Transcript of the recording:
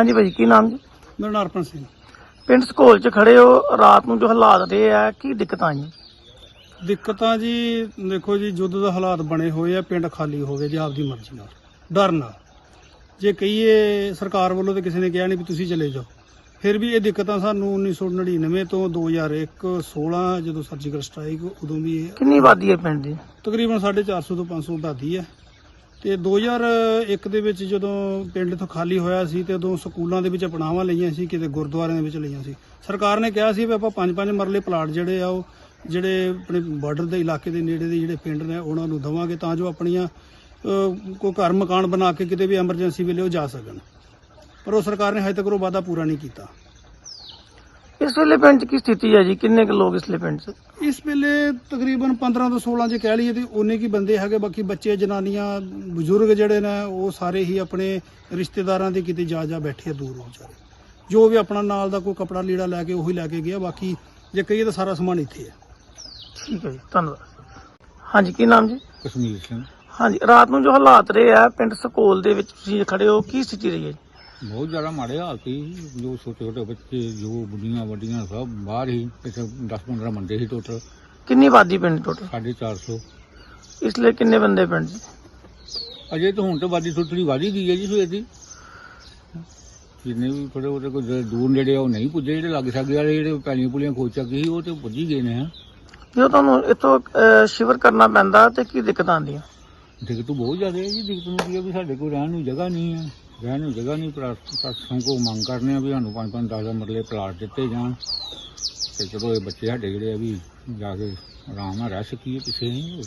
ਹਾਂਜੀ ਭਾਈ ਕੀ ਨਾਮ ਜੀ? ਮੇਰਾ ਨਾਮ ਅਰਪਣ ਸਿੰਘ। ਪਿੰਡ ਸਕੋਲ 'ਚ ਖੜੇ ਹੋ ਰਾਤ ਨੂੰ ਜੋ ਹਾਲਾਤ ਰਹੇ ਆ ਕੀ ਦਿੱਕਤਾਂ ਆਈਆਂ? ਦਿੱਕਤਾਂ ਜੀ ਦੇਖੋ ਜੀ ਜੁੱਧ ਦਾ ਹਾਲਾਤ ਬਣੇ ਹੋਏ ਆ ਪਿੰਡ ਖਾਲੀ ਹੋ ਗਏ ਜੀ ਆਪਦੀ ਮਰਜ਼ੀ ਨਾਲ ਡਰ ਨਾਲ। ਜੇ ਕਹੀਏ ਸਰਕਾਰ ਵੱਲੋਂ ਤੇ ਕਿਸੇ ਨੇ ਕਿਹਾ ਨਹੀਂ ਵੀ ਤੁਸੀਂ ਚਲੇ ਜਾਓ ਫਿਰ ਵੀ ਇਹ ਦਿੱਕਤਾਂ ਸਾਨੂੰ 1999 ਤੋਂ 2001 16 ਜਦੋਂ ਸਰਜੀਕਲ ਸਟ੍ਰਾਈਕ ਉਦੋਂ ਵੀ ਇਹ ਕਿੰਨੀ ਆਬਾਦੀ ਹੈ ਪਿੰਡ ਦੀ? ਤਕਰੀਬਨ 450 ਤੋਂ 500 ਆਬਾਦੀ ਹੈ। ਤੇ 2001 ਦੇ ਵਿੱਚ ਜਦੋਂ ਪਿੰਡ ਤੋਂ ਖਾਲੀ ਹੋਇਆ ਸੀ ਤੇ ਉਦੋਂ ਸਕੂਲਾਂ ਦੇ ਵਿੱਚ ਅਪਣਾਵਾਂ ਲਈਆਂ ਸੀ ਕਿਤੇ ਗੁਰਦੁਆਰਿਆਂ ਦੇ ਵਿੱਚ ਲਈਆਂ ਸੀ। ਸਰਕਾਰ ਨੇ ਕਿਹਾ ਸੀ ਵੀ ਆਪਾਂ ਪੰਜ ਪੰਜ ਮਰਲੇ ਪਲਾਟ ਜਿਹੜੇ ਆ ਉਹ ਜਿਹੜੇ ਆਪਣੇ ਬਾਰਡਰ ਦੇ ਇਲਾਕੇ ਦੇ ਨੇੜੇ ਦੇ ਜਿਹੜੇ ਪਿੰਡ ਨੇ ਉਹਨਾਂ ਨੂੰ ਦਵਾਂਗੇ ਤਾਂ ਜੋ ਆਪਣੀਆਂ ਅਹ, ਕੋਈ ਘਰ ਮਕਾਨ ਬਣਾ ਕੇ ਕਿਤੇ ਵੀ ਐਮਰਜੈਂਸੀ ਵੇਲੇ ਉਹ ਜਾ ਸਕਣ। ਪਰ ਉਹ ਸਰਕਾਰ ਨੇ ਹਜੇ ਤੱਕ ਉਹ ਵਾਅਦਾ ਪੂਰਾ ਨਹੀਂ ਕੀਤਾ। ਇਸ ਵੇਲੇ ਪਿੰਡ 'ਚ ਕੀ ਸਥਿਤੀ ਹੈ ਜੀ? ਕਿੰਨੇ ਕੁ ਲੋਕ ਇਸ ਵੇਲੇ ਪਿੰਡ 'ਚ? ਇਸ ਵੇਲੇ ਤਕਰੀਬਨ 15 ਤੋਂ 16 ਜੇ ਕਹਿ ਲਈਏ ਤੇ ਉਨੇ ਕੀ ਬੰਦੇ ਹੈਗੇ ਬਾਕੀ ਬੱਚੇ ਜਨਾਨੀਆਂ ਬਜ਼ੁਰਗ ਜਿਹੜੇ ਨੇ ਉਹ ਸਾਰੇ ਹੀ ਆਪਣੇ ਰਿਸ਼ਤੇਦਾਰਾਂ ਦੇ ਕਿਤੇ ਜਾ ਜਾ ਬੈਠੇ ਆ ਦੂਰ ਹੋ ਵਿਚਾਰੇ ਜੋ ਵੀ ਆਪਣਾ ਨਾਲ ਦਾ ਕੋਈ ਕਪੜਾ ਲੀੜਾ ਲੈ ਕੇ ਉਹੀ ਲੈ ਕੇ ਗਿਆ ਬਾਕੀ ਜੇ ਕਹੀਏ ਤਾਂ ਸਾਰਾ ਸਮਾਨ ਇੱਥੇ ਹੈ। ਠੀਕ ਹੈ ਜੀ ਧੰਨਵਾਦ। ਹਾਂਜੀ ਕੀ ਨਾਮ ਜੀ? ਕਸ਼ਮੀਰ ਸਿੰਘ। ਹਾਂਜੀ ਰਾਤ ਨੂੰ ਜੋ ਹਾਲਾਤ ਰਹੇ ਆ ਪਿੰਡ ਸਕੋਲ ਦੇ ਵਿੱਚ ਤੁਸੀਂ ਖੜੇ ਹੋ ਕੀ ਸਥਿਤੀ ਰਹੀ ਹੈ ਜੀ? ਬਹੁਤ ਜ਼ਿਆਦਾ ਮਾੜੇ ਹਾਲਤ ਸੀ। ਜੋ ਛੋਟੇ ਛੋਟੇ ਬੱਚੇ ਜੋ ਬੁੱਢੀਆਂ ਵੱਡੀਆਂ ਸਭ ਬਾਹਰ ਹੀ ਇੱਥੇ 10 15 ਬੰਦੇ ਸੀ ਟੋਟਲ ਕਿੰਨੀ ਆਬਾਦੀ ਪਿੰਡ ਟੋਟਲ 450 ਇਸ ਲਈ ਕਿੰਨੇ ਬੰਦੇ ਪਿੰਡ 'ਚ ਅਜੇ ਤਾਂ ਹੁਣ ਤਾਂ ਵਾਦੀ ਥੋੜੀ ਵਾਦੀ ਗਈ ਹੈ ਜੀ ਸਵੇਰ ਦੀ। ਜਿੰਨੇ ਵੀ ਥੋੜੇ ਉਹਦੇ ਜਿਹੜੇ ਦੂਰ ਨੇੜੇ ਆ ਉਹ ਨਹੀਂ ਪੁੱਜੇ। ਜਿਹੜੇ ਲੱਗ ਸਕਦੇ ਵਾਲੇ ਜਿਹੜੇ ਪੈਲੀਆਂ ਪੁਲੀਆਂ ਖੋਚ ਚੱਕੀ ਸੀ ਉਹ ਤੇ ਪੁੱਜ ਹੀ ਗਏ ਨੇ ਜਦੋਂ ਤੁਹਾਨੂੰ ਇੱਥੋਂ ਅਹ, ਸ਼ਿਵਰ ਕਰਨਾ ਪੈਂਦਾ ਤੇ ਕੀ ਦਿੱਕਤਾਂ ਆਉਂਦੀਆਂ? ਦਿੱਕਤ ਬਹੁਤ ਜ਼ਿਆਦਾ ਹੈ ਜੀ। ਦਿੱਕਤ ਨੂੰ ਕੀ ਹੈ ਵੀ ਸਾਡੇ ਕੋਲ ਰਹਿਣ ਨੂੰ ਜਗ੍ਹਾ ਨਹੀਂ ਹੈ। ਰਹਿਣ ਨੂੰ ਜਗ੍ਹਾ ਨਹੀਂ ਪ੍ਰਸ਼ਾਸਨ ਕੋ ਮੰਗ ਕਰਨੇ ਆ ਵੀ ਸਾਨੂੰ ਪੰਜ ਪੰਜ 10 ਮਰਲੇ ਪਲਾਟ ਦਿੱਤੇ ਜਾਣ। ਤੇ ਚਲੋ ਇਹ ਬੱਚੇ ਸਾਡੇ ਜਿਹੜੇ ਆ ਵੀ ਜਾ ਕੇ ਆਰਾਮ ਨਾਲ ਰਹਿ ਸਕੀਏ, ਪਿੱਛੇ ਨਹੀਂ